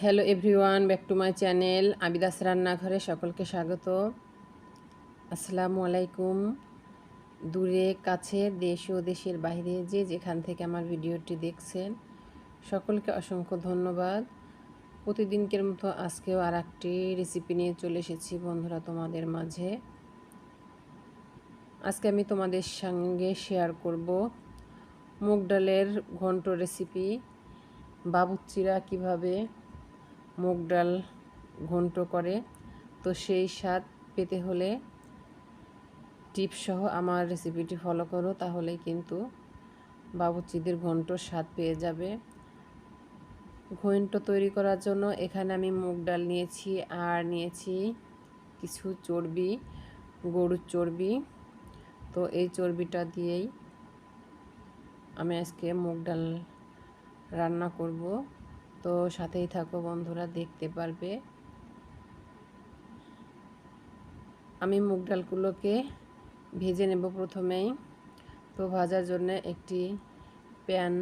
Hello everyone back to my channel Abida's রান্নাঘরে সকলকে স্বাগত। আসসালামু আলাইকুম। দূরে, কাছে, দেশ ও দেশের বাইরে যে যেখান থেকে আমার ভিডিওটি দেখছেন, সকলকে অসংখ্য ধন্যবাদ। প্রতিদিনকের মতো আজকেও আর একটি রেসিপি নিয়ে চলে এসেছি বন্ধুরা তোমাদের মাঝে। আজকে আমি তোমাদের সঙ্গে শেয়ার করব মুগ ডালের ঘন্ট রেসিপি বাবুচ্চিরা কীভাবে মুগ ডাল ঘন্ট করে, তো সেই স্বাদ পেতে হলে টিপসহ আমার রেসিপিটি ফলো করো তাহলে কিন্তু বাবুচিদের ঘন্ট স্বাদ পেয়ে যাবে। ঘন্ট তৈরি করার জন্য এখানে আমি মুগ ডাল নিয়েছি, আর নিয়েছি কিছু চর্বি, গরুর চর্বি। তো এই চর্বিটা দিয়েই আমি আজকে মুগ ডাল রান্না করব। তো সাথেই থাকো বন্ধুরা, দেখতে পারবে। আমি মুগ ডালগুলোকে ভেজে নেব প্রথমেই। তো ভাজার জন্য একটি প্যান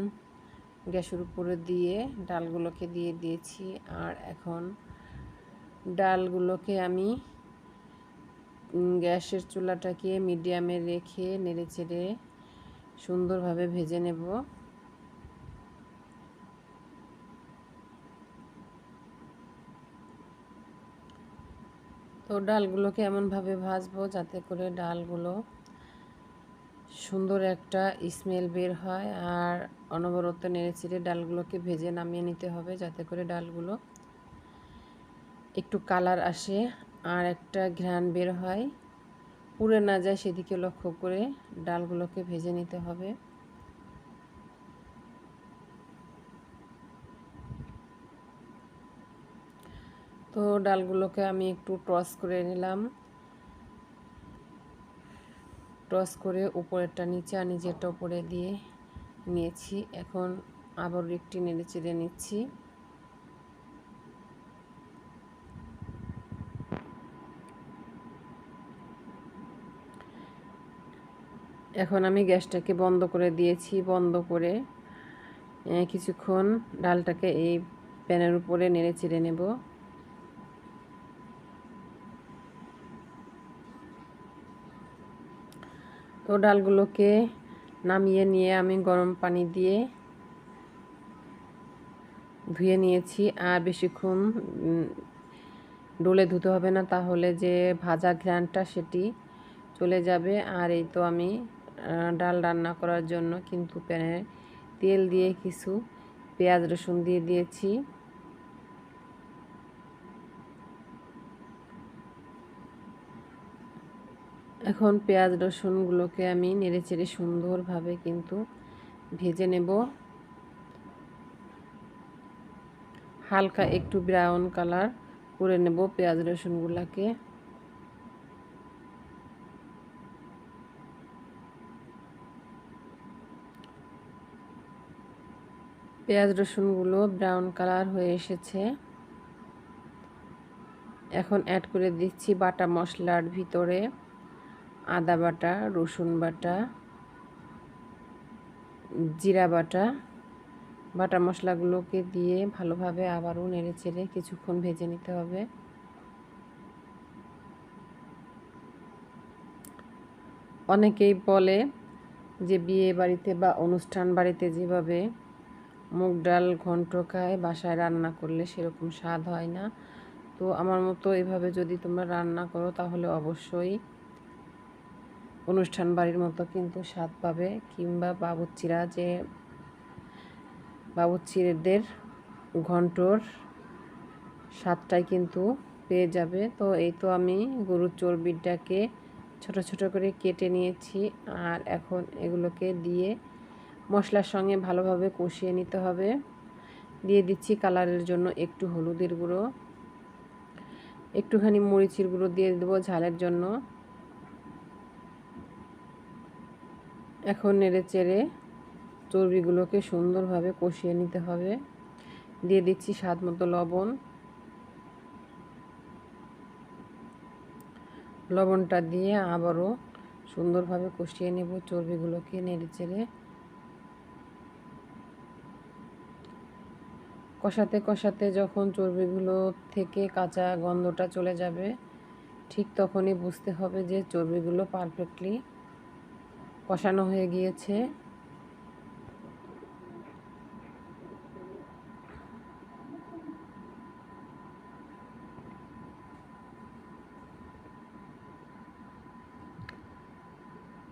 গ্যাসের উপরে দিয়ে ডালগুলোকে দিয়ে দিয়েছি। আর এখন ডালগুলোকে আমি গ্যাসের চুলাটাকে মিডিয়ামে রেখে নেড়ে চেড়ে সুন্দরভাবে ভেজে নেব। তো ডালগুলোকে এমনভাবে ভাজবো যাতে করে ডালগুলো সুন্দর একটা স্মেল বের হয়। আর অনবরত নেড়ে চেড়ে ডালগুলোকে ভেজে নামিয়ে নিতে হবে যাতে করে ডালগুলো একটু কালার আসে আর একটা ঘ্রাণ বের হয়। পুড়ে না যায় সেদিকে লক্ষ্য করে ডালগুলোকে ভেজে নিতে হবে। তো ডালগুলোকে আমি একটু টস করে নিলাম। টস করে উপরেরটা নিচে আর নিচেরটা উপরে দিয়ে নিয়েছি। এখন আবার একটি নেড়ে চেড়ে নিচ্ছি। এখন আমি গ্যাসটাকে বন্ধ করে দিয়েছি, বন্ধ করে কিছুক্ষণ ডালটাকে এই প্যানের উপরে নেড়ে চেড়ে নেব। তো ডালগুলোকে নামিয়ে নিয়ে আমি গরম পানি দিয়ে ধুয়ে নিয়েছি। আর বেশিক্ষণ ডোলে ধুতে হবে না, তাহলে যে ভাজা ঘ্রানটা সেটি চলে যাবে। আর এই তো আমি ডাল রান্না করার জন্য কিন্তু প্যানে তেল দিয়ে কিছু পেঁয়াজ রসুন দিয়ে দিয়েছি। এখন পেঁয়াজ, রসুনগুলোকে আমি নেড়ে চেড়ে সুন্দরভাবে কিন্তু ভেজে নেব। হালকা একটু ব্রাউন কালার করে নেব পেঁয়াজ, রসুনগুলোকে। পেঁয়াজ, রসুনগুলো ব্রাউন কালার হয়ে এসেছে। এখন অ্যাড করে দিচ্ছি বাটা মশলার ভিতরে। আদা বাটা, রসুন বাটা, জিরা বাটা। বাটা মশলাগুলোকে দিয়ে ভালোভাবে আবারও নেড়ে চেড়ে কিছুক্ষণ ভেজে নিতে হবে। অনেকেই বলে যে বিয়ে বাড়িতে বা অনুষ্ঠান বাড়িতে যেভাবে মুগ ডাল ঘন্ট খায়, বাসায় রান্না করলে সেরকম স্বাদ হয় না। তো আমার মতো এভাবে যদি তোমরা রান্না করো তাহলে অবশ্যই অনুষ্ঠান বাড়ির মতো কিন্তু স্বাদ পাবে কিংবা বাবুচ্চিরা যে বাবুচ্চিদের ঘন্টর স্বাদটাই কিন্তু পেয়ে যাবে। তো এই তো আমি গরুর চর্বিটাকে ছোট ছোট করে কেটে নিয়েছি আর এখন এগুলোকে দিয়ে মশলার সঙ্গে ভালোভাবে কষিয়ে নিতে হবে। দিয়ে দিচ্ছি কালারের জন্য একটু হলুদের গুঁড়ো, একটুখানি মরিচের গুঁড়ো দিয়ে দেবো ঝালের জন্য। এখন নেড়ে চেড়ে চর্বিগুলোকে সুন্দরভাবে কষিয়ে নিতে হবে। দিয়ে দিচ্ছি স্বাদ মতো লবণ। লবণটা দিয়ে আবারও সুন্দরভাবে কষিয়ে নেব চর্বিগুলোকে নেড়ে চেড়ে। কষাতে কষাতে যখন চর্বিগুলো থেকে কাঁচা গন্ধটা চলে যাবে, ঠিক তখনই বুঝতে হবে যে চর্বিগুলো পারফেক্টলি কষানো হয়ে গিয়েছে।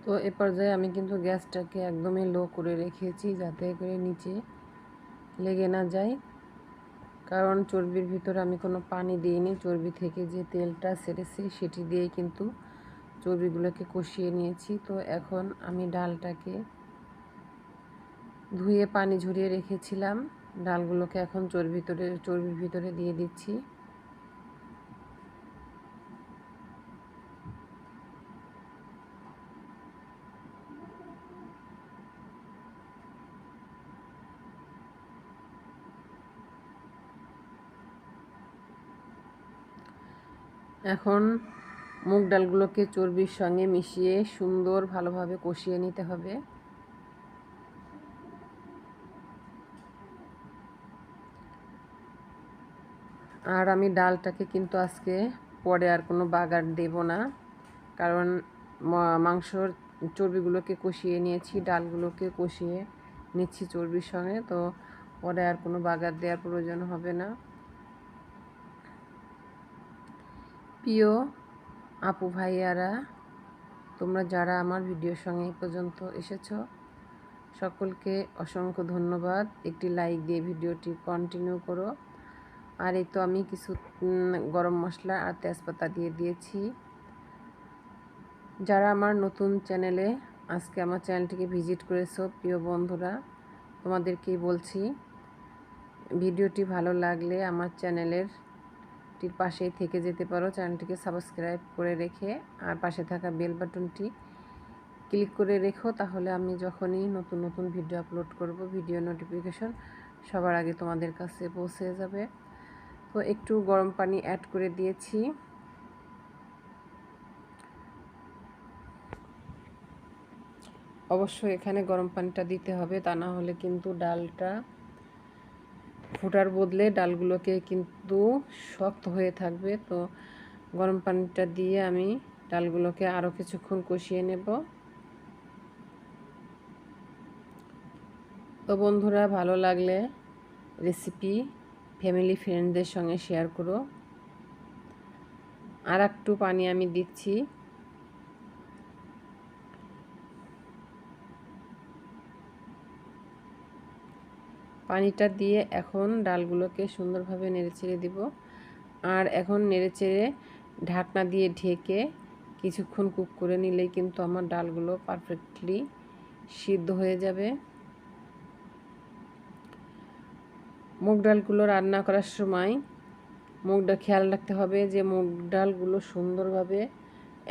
তো এ পর্যায়ে আমি কিন্তু গ্যাসটাকে একদমই লো করে রেখেছি যাতে করে নিচে লেগে না যায়। কারণ চর্বির ভিতরে আমি কোনো পানি দিইনি, চর্বি থেকে যে তেলটা সেরেছে সেটি দিয়েই কিন্তু চর্বিগুলোকে কষিয়ে নিয়েছি। তো এখন আমি ডালটাকে ধুয়ে পানি ঝরিয়ে রেখেছিলাম। ডালগুলোকে এখন চর্বির ভিতরে চর্বির ভিতরে দিয়ে দিচ্ছি। এখন মুগ ডালগুলোকে চর্বির সঙ্গে মিশিয়ে সুন্দর ভালোভাবে কষিয়ে নিতে হবে। আর আমি ডালটাকে কিন্তু আজকে পরে আর কোনো বাগার দেব না, কারণ মাংসর চর্বিগুলোকে কষিয়ে নিয়েছি, ডালগুলোকে কষিয়ে নিচ্ছি চর্বির সঙ্গে, তো পরে আর কোনো বাগার দেওয়ার প্রয়োজন হবে না। প্রিয় আপু ভাইয়ারা, তোমরা যারা আমার ভিডিওর সঙ্গে পর্যন্ত এসেছ, সকলকে অসংখ্য ধন্যবাদ। একটি লাইক দিয়ে ভিডিওটি কন্টিনিউ করো। আর এই তো আমি কিছু গরম মশলা আর তেজপাতা দিয়ে দিয়েছি। যারা আমার নতুন চ্যানেলে আজকে আমার চ্যানেলটিকে ভিজিট করেছ, প্রিয় বন্ধুরা, তোমাদেরকেই বলছি, ভিডিওটি ভালো লাগলে আমার চ্যানেলের টির পাশেই থেকে যেতে পারো। চ্যানেলটিকে সাবস্ক্রাইব করে রেখে আর পাশে থাকা বেল বাটনটি ক্লিক করে রেখো। তাহলে আমি যখনই নতুন নতুন ভিডিও আপলোড করব, ভিডিও নোটিফিকেশন সবার আগে তোমাদের কাছে পৌঁছে যাবে। তো একটু গরম পানি অ্যাড করে দিয়েছি। অবশ্যই এখানে গরম পানিটা দিতে হবে, তা না হলে কিন্তু ডালটা ফোটার বদলে ডালগুলোকে কিন্তু শক্ত হয়ে থাকবে। তো গরম পানিটা দিয়ে আমি ডালগুলোকে আরও কিছুক্ষণ কষিয়ে নেব। তো বন্ধুরা, ভালো লাগলে রেসিপি ফ্যামিলি ফ্রেন্ডদের সঙ্গে শেয়ার করো। আর একটু পানি আমি দিচ্ছি। পানিটা দিয়ে এখন ডালগুলোকে সুন্দরভাবে নেড়ে নেড়েচেড়ে দিব। আর এখন নেড়ে নেড়েচেড়ে ঢাকনা দিয়ে ঢেকে কিছুক্ষণ কুক করে নিলেই কিন্তু আমার ডালগুলো পারফেক্টলি সিদ্ধ হয়ে যাবে। মুগ ডালগুলো রান্না করার সময় মুগ ডাল খেয়াল রাখতে হবে যে মুগ ডালগুলো সুন্দরভাবে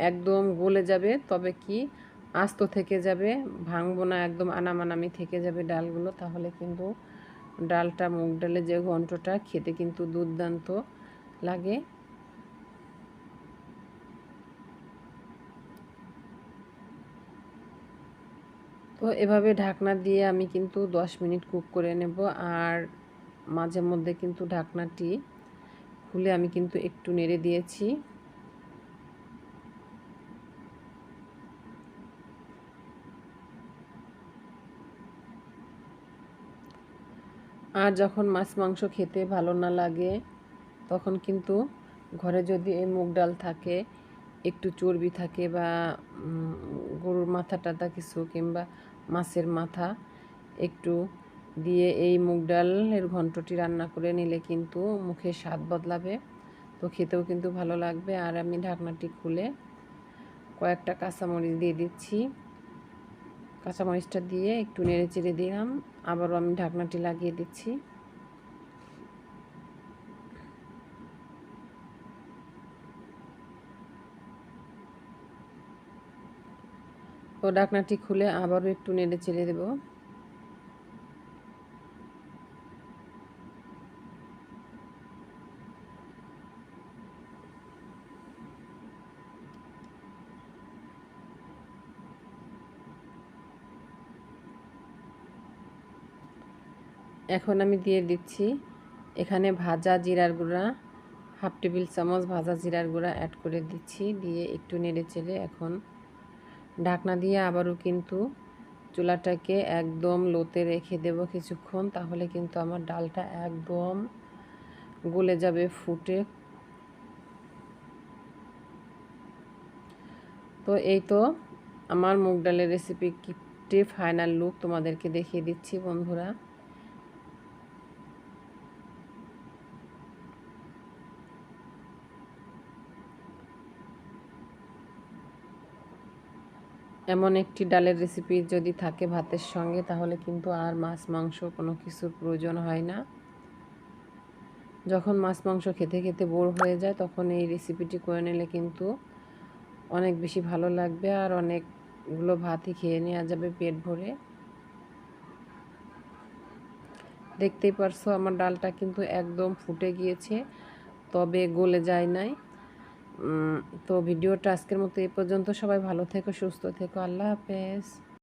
একদম গলে যাবে, তবে কি আস্ত থেকে যাবে, ভাঙবো না, একদম আনামানামি থেকে যাবে ডালগুলো, তাহলে কিন্তু ডালটা, মুগ ডালের যে ঘন্টটা, খেতে কিন্তু দুর্দান্ত লাগে। তো এভাবে ঢাকনা দিয়ে আমি কিন্তু দশ মিনিট কুক করে নেব, আর মাঝে মধ্যে কিন্তু ঢাকনাটি খুলে আমি কিন্তু একটু নেড়ে দিয়েছি। আর যখন মাছ, মাংস খেতে ভালো না লাগে, তখন কিন্তু ঘরে যদি এই মুগ ডাল থাকে, একটু চর্বি থাকে বা গরুর মাথা টাথা কিছু কিংবা মাছের মাথা একটু দিয়ে এই মুগ ডালের ঘন্টটি রান্না করে নিলে কিন্তু মুখে স্বাদ বদলাবে। তো খেতেও কিন্তু ভালো লাগবে। আর আমি ঢাকনাটি খুলে কয়েকটা কাঁচামরিচ দিয়ে দিচ্ছি। কাঁচামরিচটা দিয়ে একটু নেড়ে চেড়ে দিলাম। আবারও আমি ঢাকনাটি লাগিয়ে দিচ্ছি। ও ঢাকনাটি খুলে আবারও একটু নেড়ে চেড়ে দেবো। এখন আমি দিয়ে দিচ্ছি এখানে ভাজা জিরার গুঁড়া, হাফ টেবিল চামচ ভাজা জিরার গুঁড়া অ্যাড করে দিচ্ছি, দিয়ে একটু নেড়ে চেড়ে এখন ঢাকনা দিয়ে আবারও কিন্তু চুলাটাকে একদম লোতে রেখে দেব কিছুক্ষণ, তাহলে কিন্তু আমার ডালটা একদম গলে যাবে, ফুটে। তো এই তো আমার মুগ ডালের রেসিপি ফাইনাল লুক তোমাদেরকে দেখিয়ে দিচ্ছি বন্ধুরা। এমন একটি ডালের রেসিপি যদি থাকে ভাতের সঙ্গে, তাহলে কিন্তু আর মাছ, মাংস কোনো কিছুর প্রয়োজন হয় না। যখন মাছ, মাংস খেতে খেতে বোর হয়ে যায়, তখন এই রেসিপিটি করে নিলে কিন্তু অনেক বেশি ভালো লাগবে আর অনেকগুলো ভাতই খেয়ে নেওয়া যাবে পেট ভরে। দেখতেই পারছ, আমার ডালটা কিন্তু একদম ফুটে গিয়েছে, তবে গলে যায় নাই। তো ভিডিওটা আজকের মতো এই পর্যন্ত। সবাই ভালো থেকো সুস্থ থেকো। আল্লাহ হাফেজ।